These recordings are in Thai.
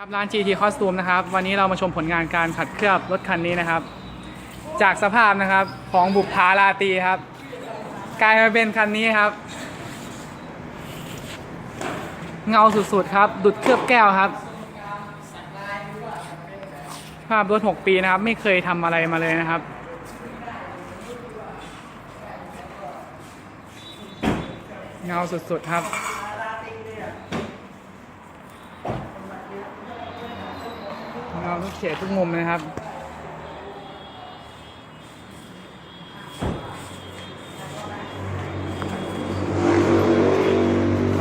ครับร้าน GT Costume นะครับ วันนี้เรามาชมผลงานการขัดเคลือบรถคันนี้นะครับ จากสภาพนะครับของบุปผาราตีครับ กลายมาเป็นคันนี้ครับ เงาสุดๆครับ ดุดเคลือบแก้วครับ ภาพรถ 6 ปีนะครับ ไม่เคยทำอะไรมาเลยนะครับ เงาสุดๆครับ เงาทุกเฉดทุกมุมนะครับ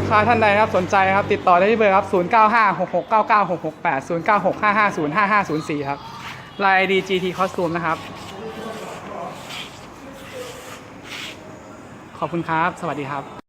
ค้าท่านใดครับสนใจครับติดต่อได้ที่เบอร์ครับ 0956699668 0965505504 ครับลน์ ID GT Costume นะครับ ขอบคุณครับ สวัสดีครับ